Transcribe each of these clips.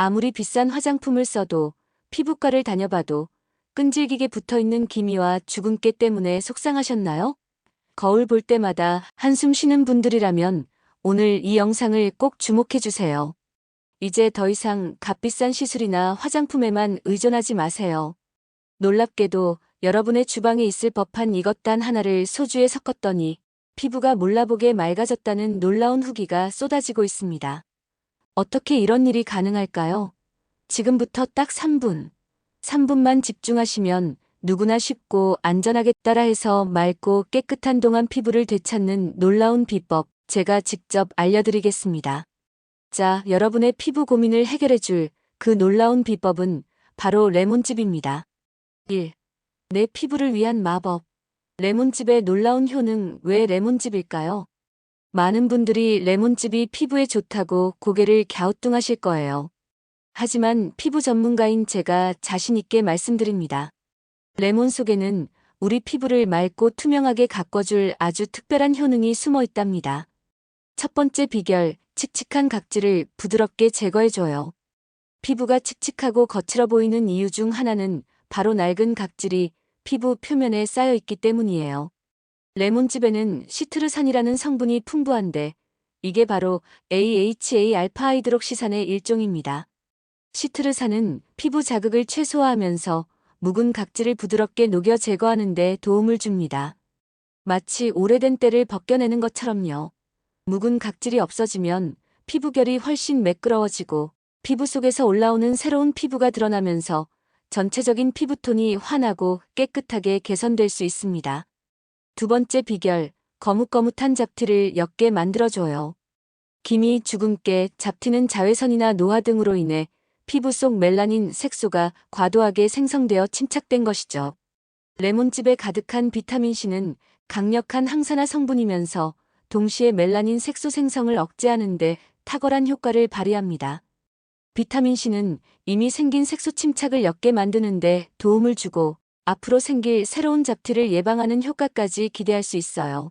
아무리 비싼 화장품을 써도 피부과를 다녀봐도 끈질기게 붙어 있는 기미와 주근깨 때문에 속상하셨나요? 거울 볼 때마다 한숨 쉬는 분들이라면 오늘 이 영상을 꼭 주목해 주세요. 이제 더 이상 값비싼 시술이나 화장품에만 의존하지 마세요. 놀랍게도 여러분의 주방에 있을 법한 이것 단 하나를 소주에 섞었더니 피부가 몰라보게 맑아졌다는 놀라운 후기가 쏟아지고 있습니다. 어떻게 이런 일이 가능할까요? 지금부터 딱 3분. 3분만 집중하시면 누구나 쉽고 안전하게 따라해서 맑고 깨끗한 동안 피부를 되찾는 놀라운 비법 제가 직접 알려드리겠습니다. 자, 여러분의 피부 고민을 해결해줄 그 놀라운 비법은 바로 레몬즙입니다. 1. 내 피부를 위한 마법. 레몬즙의 놀라운 효능 왜 레몬즙일까요? 많은 분들이 레몬즙이 피부에 좋다고 고개를 갸우뚱하실 거예요. 하지만 피부 전문가인 제가 자신있게 말씀드립니다. 레몬 속에는 우리 피부를 맑고 투명하게 가꿔줄 아주 특별한 효능이 숨어 있답니다. 첫 번째 비결, 칙칙한 각질을 부드럽게 제거해줘요. 피부가 칙칙하고 거칠어 보이는 이유 중 하나는 바로 낡은 각질이 피부 표면에 쌓여 있기 때문이에요. 레몬즙에는 시트르산이라는 성분이 풍부한데 이게 바로 AHA 알파 하이드록시산의 일종입니다. 시트르산은 피부 자극을 최소화하면서 묵은 각질을 부드럽게 녹여 제거하는 데 도움을 줍니다. 마치 오래된 때를 벗겨내는 것처럼요. 묵은 각질이 없어지면 피부결이 훨씬 매끄러워지고 피부 속에서 올라오는 새로운 피부가 드러나면서 전체적인 피부톤이 환하고 깨끗하게 개선될 수 있습니다. 두 번째 비결, 거뭇거뭇한 잡티를 옅게 만들어줘요. 기미, 주근깨, 잡티는 자외선이나 노화 등으로 인해 피부 속 멜라닌 색소가 과도하게 생성되어 침착된 것이죠. 레몬즙에 가득한 비타민C는 강력한 항산화 성분이면서 동시에 멜라닌 색소 생성을 억제하는데 탁월한 효과를 발휘합니다. 비타민C는 이미 생긴 색소 침착을 옅게 만드는데 도움을 주고 앞으로 생길 새로운 잡티를 예방하는 효과까지 기대할 수 있어요.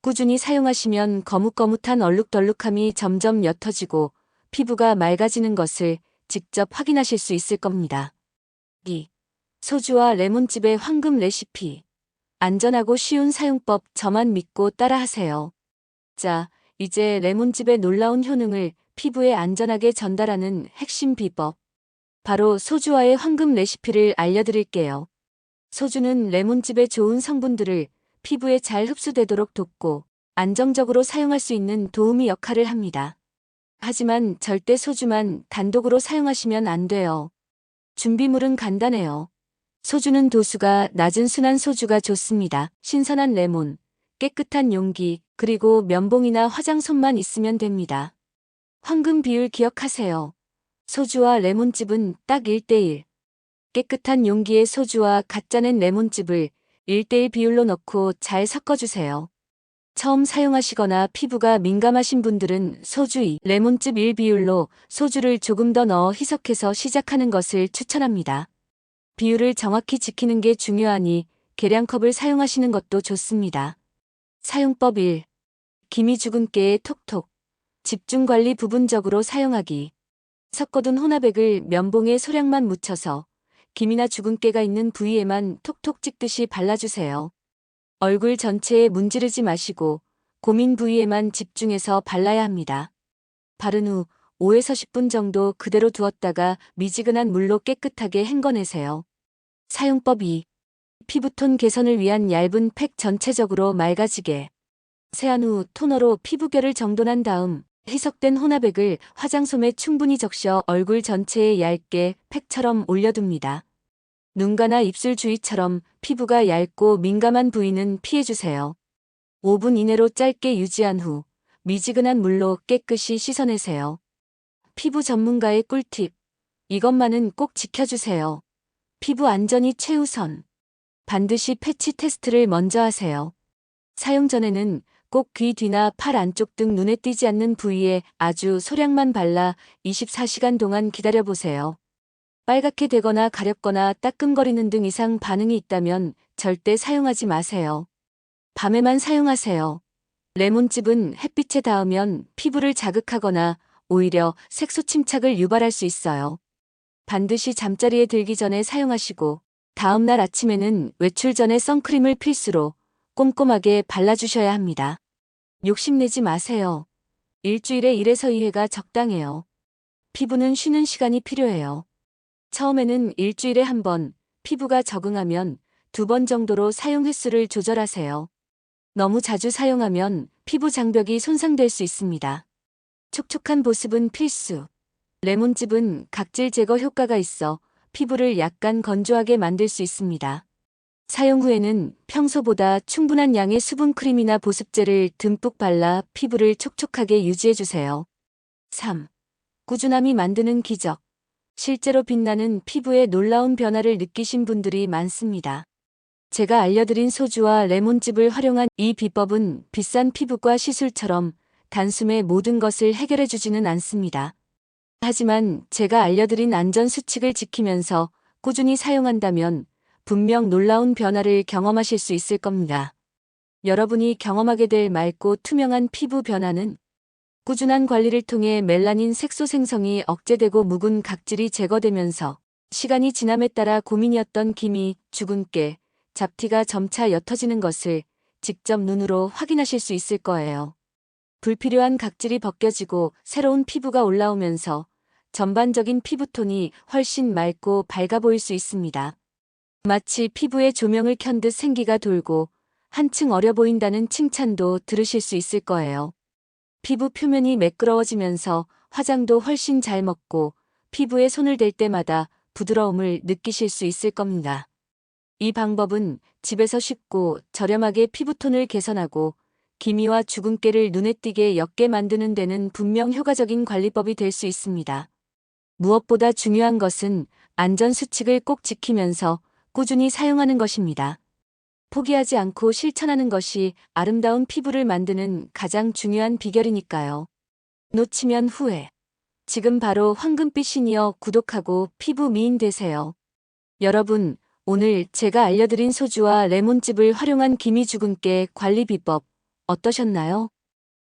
꾸준히 사용하시면 거뭇거뭇한 얼룩덜룩함이 점점 옅어지고 피부가 맑아지는 것을 직접 확인하실 수 있을 겁니다. 2. 소주와 레몬즙의 황금 레시피. 안전하고 쉬운 사용법 저만 믿고 따라하세요. 자, 이제 레몬즙의 놀라운 효능을 피부에 안전하게 전달하는 핵심 비법. 바로 소주와의 황금 레시피를 알려드릴게요. 소주는 레몬즙의 좋은 성분들을 피부에 잘 흡수되도록 돕고 안정적으로 사용할 수 있는 도우미 역할을 합니다. 하지만 절대 소주만 단독으로 사용하시면 안 돼요. 준비물은 간단해요. 소주는 도수가 낮은 순한 소주가 좋습니다. 신선한 레몬, 깨끗한 용기, 그리고 면봉이나 화장솜만 있으면 됩니다. 황금 비율 기억하세요. 소주와 레몬즙은 딱 1대1. 깨끗한 용기에 소주와 가짜낸 레몬즙을 1대1 비율로 넣고 잘 섞어주세요. 처음 사용하시거나 피부가 민감하신 분들은 소주 2, 레몬즙 1 비율로 소주를 조금 더 넣어 희석해서 시작하는 것을 추천합니다. 비율을 정확히 지키는 게 중요하니 계량컵을 사용하시는 것도 좋습니다. 사용법 1. 기미 주근깨에 톡톡. 집중 관리 부분적으로 사용하기. 섞어둔 혼합액을 면봉에 소량만 묻혀서 기미나 주근깨가 있는 부위에만 톡톡 찍듯이 발라주세요. 얼굴 전체에 문지르지 마시고 고민 부위에만 집중해서 발라야 합니다. 바른 후 5에서 10분 정도 그대로 두었다가 미지근한 물로 깨끗하게 헹궈내세요. 사용법 2. 피부톤 개선을 위한 얇은 팩 전체적으로 맑아지게. 세안 후 토너로 피부결을 정돈한 다음 희석된 혼합액을 화장솜에 충분히 적셔 얼굴 전체에 얇게 팩처럼 올려둡니다. 눈가나 입술 주위처럼 피부가 얇고 민감한 부위는 피해주세요. 5분 이내로 짧게 유지한 후 미지근한 물로 깨끗이 씻어내세요. 피부 전문가의 꿀팁. 이것만은 꼭 지켜주세요. 피부 안전이 최우선. 반드시 패치 테스트를 먼저 하세요. 사용 전에는 꼭 귀 뒤나 팔 안쪽 등 눈에 띄지 않는 부위에 아주 소량만 발라 24시간 동안 기다려보세요. 빨갛게 되거나 가렵거나 따끔거리는 등 이상 반응이 있다면 절대 사용하지 마세요. 밤에만 사용하세요. 레몬즙은 햇빛에 닿으면 피부를 자극하거나 오히려 색소 침착을 유발할 수 있어요. 반드시 잠자리에 들기 전에 사용하시고 다음날 아침에는 외출 전에 선크림을 필수로 꼼꼼하게 발라주셔야 합니다. 욕심내지 마세요. 일주일에 1에서 2회가 적당해요. 피부는 쉬는 시간이 필요해요. 처음에는 일주일에 한 번, 피부가 적응하면 두 번 정도로 사용 횟수를 조절하세요. 너무 자주 사용하면 피부 장벽이 손상될 수 있습니다. 촉촉한 보습은 필수. 레몬즙은 각질 제거 효과가 있어 피부를 약간 건조하게 만들 수 있습니다. 사용 후에는 평소보다 충분한 양의 수분 크림이나 보습제를 듬뿍 발라 피부를 촉촉하게 유지해주세요. 3. 꾸준함이 만드는 기적. 실제로 빛나는 피부에 놀라운 변화를 느끼신 분들이 많습니다. 제가 알려드린 소주와 레몬즙을 활용한 이 비법은 비싼 피부과 시술처럼 단숨에 모든 것을 해결해주지는 않습니다. 하지만 제가 알려드린 안전 수칙을 지키면서 꾸준히 사용한다면 분명 놀라운 변화를 경험하실 수 있을 겁니다. 여러분이 경험하게 될 맑고 투명한 피부 변화는 꾸준한 관리를 통해 멜라닌 색소 생성이 억제되고 묵은 각질이 제거되면서 시간이 지남에 따라 고민이었던 기미, 주근깨, 잡티가 점차 옅어지는 것을 직접 눈으로 확인하실 수 있을 거예요. 불필요한 각질이 벗겨지고 새로운 피부가 올라오면서 전반적인 피부톤이 훨씬 맑고 밝아 보일 수 있습니다. 마치 피부에 조명을 켠 듯 생기가 돌고 한층 어려 보인다는 칭찬도 들으실 수 있을 거예요. 피부 표면이 매끄러워지면서 화장도 훨씬 잘 먹고 피부에 손을 댈 때마다 부드러움을 느끼실 수 있을 겁니다. 이 방법은 집에서 쉽고 저렴하게 피부톤을 개선하고 기미와 주근깨를 눈에 띄게 옅게 만드는 데는 분명 효과적인 관리법이 될 수 있습니다. 무엇보다 중요한 것은 안전 수칙을 꼭 지키면서 꾸준히 사용하는 것입니다. 포기하지 않고 실천하는 것이 아름다운 피부를 만드는 가장 중요한 비결이니까요. 놓치면 후회. 지금 바로 황금빛 시니어 구독하고 피부 미인 되세요. 여러분, 오늘 제가 알려드린 소주와 레몬즙을 활용한 기미 주근깨 관리 비법 어떠셨나요?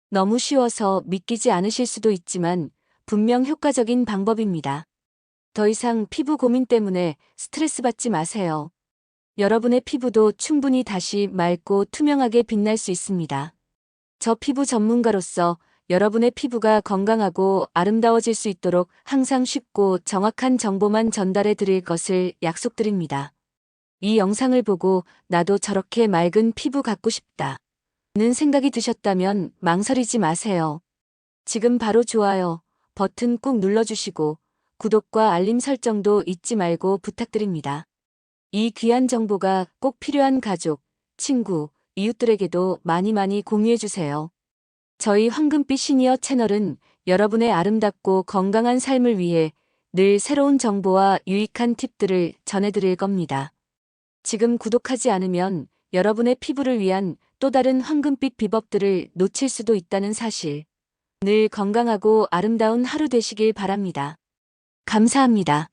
너무 쉬워서 믿기지 않으실 수도 있지만 분명 효과적인 방법입니다. 더 이상 피부 고민 때문에 스트레스 받지 마세요. 여러분의 피부도 충분히 다시 맑고 투명하게 빛날 수 있습니다. 저 피부 전문가로서 여러분의 피부가 건강하고 아름다워질 수 있도록 항상 쉽고 정확한 정보만 전달해 드릴 것을 약속드립니다. 이 영상을 보고 나도 저렇게 맑은 피부 갖고 싶다. 는 생각이 드셨다면 망설이지 마세요. 지금 바로 좋아요 버튼 꾹 눌러주시고 구독과 알림 설정도 잊지 말고 부탁드립니다. 이 귀한 정보가 꼭 필요한 가족, 친구, 이웃들에게도 많이 많이 공유해주세요. 저희 황금빛 시니어 채널은 여러분의 아름답고 건강한 삶을 위해 늘 새로운 정보와 유익한 팁들을 전해드릴 겁니다. 지금 구독하지 않으면 여러분의 피부를 위한 또 다른 황금빛 비법들을 놓칠 수도 있다는 사실. 늘 건강하고 아름다운 하루 되시길 바랍니다. 감사합니다.